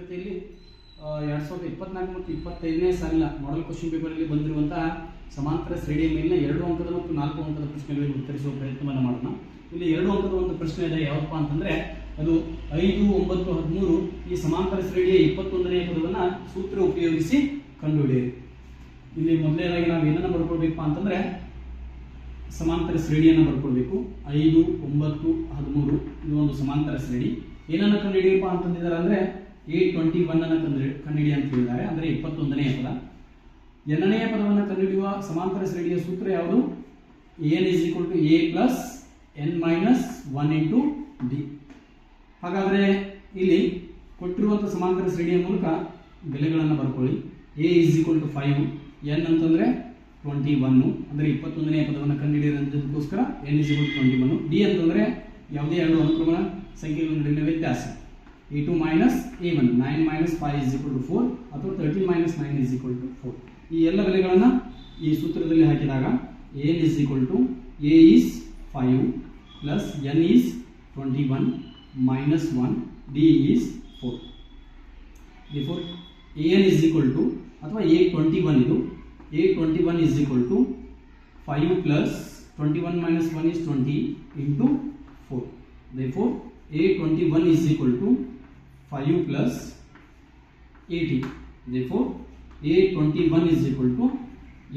ತರಗತಿಯಲ್ಲಿ ಎರಡು ಸಾವಿರದ ಇಪ್ಪತ್ನಾಲ್ಕು ಮತ್ತು ಇಪ್ಪತ್ತೈದನೇ ಸಾಲಿನ ಮಾಡೆಲ್ ಕ್ವಶನ್ ಪೇಪರಲ್ಲಿ ಬಂದಿರುವಂತಹ ಸಮಾಂತರ ಶ್ರೇಣಿಯ ಮೇಲಿನ ಎರಡು ಅಂಕದ ಮತ್ತು ನಾಲ್ಕು ಅಂಕದ ಪ್ರಶ್ನೆಗಳಿಗೆ ಉತ್ತರಿಸುವ ಪ್ರಯತ್ನವನ್ನು ಮಾಡೋಣ. ಇಲ್ಲಿ ಎರಡು ಅಂಕದ ಒಂದು ಪ್ರಶ್ನೆ ಇದೆ, ಯಾವಪ್ಪ ಅಂತಂದ್ರೆ, ಅದು ಐದು, ಒಂಬತ್ತು, ಹದಿಮೂರು ಈ ಸಮಾಂತರ ಶ್ರೇಣಿಯ ಇಪ್ಪತ್ತೊಂದನೇ ಪದವನ್ನು ಸೂತ್ರ ಉಪಯೋಗಿಸಿ ಕಂಡುಹಿಡಿಯಿರಿ ಇಲ್ಲಿ ಮೊದಲನೇದಾಗಿ ನಾವು ಏನನ್ನ ಬರ್ಕೊಳ್ಬೇಕು ಅಂತಂದ್ರೆ, ಸಮಾಂತರ ಶ್ರೇಣಿಯನ್ನು ಬರ್ಕೊಳ್ಬೇಕು ಐದು, ಒಂಬತ್ತು, ಹದಿಮೂರು, ಇದು ಒಂದು ಸಮಾಂತರ ಶ್ರೇಣಿ. ಏನನ್ನ ಕಂಡುಹಿಡಿಯಪ್ಪ ಅಂತಂದಿದ್ದಾರೆ ಅಂದ್ರೆ ಎ ಟ್ವೆಂಟಿ ಒನ್ ಅನ್ನು ಕಂಡು ಕಂಡುಹಿಡಿ ಅಂತ ಹೇಳಿದ್ದಾರೆ. ಅಂದರೆ ಇಪ್ಪತ್ತೊಂದನೆಯ ಪದ. ಎರಡನೆಯ ಪದವನ್ನು ಕಂಡುಹಿಡಿಯುವ ಸಮಾಂತರ ಶ್ರೇಣಿಯ ಸೂತ್ರ ಯಾವುದು? N is equal to A plus N minus one into D ಹಾಗಾದರೆ ಇಲ್ಲಿ ಕೊಟ್ಟಿರುವಂಥ ಸಮಾಂತರ ಶ್ರೇಣಿಯ ಮೂಲಕ ಬೆಲೆಗಳನ್ನು ಬರ್ಕೊಳ್ಳಿ. A is equal to five N ಅಂತಂದರೆ ಟ್ವೆಂಟಿ ಒನ್ನು ಅಂದರೆ ಇಪ್ಪತ್ತೊಂದನೇ ಪದವನ್ನು ಕಂಡುಹಿಡಿಯೋದಕ್ಕೋಸ್ಕರ N is equal to twenty one D ಅಂತಂದರೆ ಯಾವುದೇ ಎರಡು ಅನುಕ್ರಮ ಸಂಖ್ಯೆಗಳ ನಡುವಿನ ವ್ಯತ್ಯಾಸ. A two minus A one nine minus five is equal to four ಅಥವಾ thirteen minus nine is equal to four ಈ ಎಲ್ಲ ಬೆಲೆಗಳನ್ನು ಈ ಸೂತ್ರದಲ್ಲಿ ಹಾಕಿದಾಗ N is equal to A is five plus N is twenty one minus one D is four before A N is equal to ಅಥವಾ A twenty one ಇದು A twenty one is equal to five plus twenty one minus one is twenty into four therefore, a 21 is equal to 5 plus 80 therefore a 21 is equal to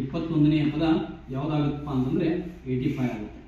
ಇಪ್ಪತ್ತೊಂದನೆಯ ಪದ ಯಾವುದಾಗುತ್ತಪ್ಪ ಅಂತಂದರೆ eighty five ಆಗುತ್ತೆ.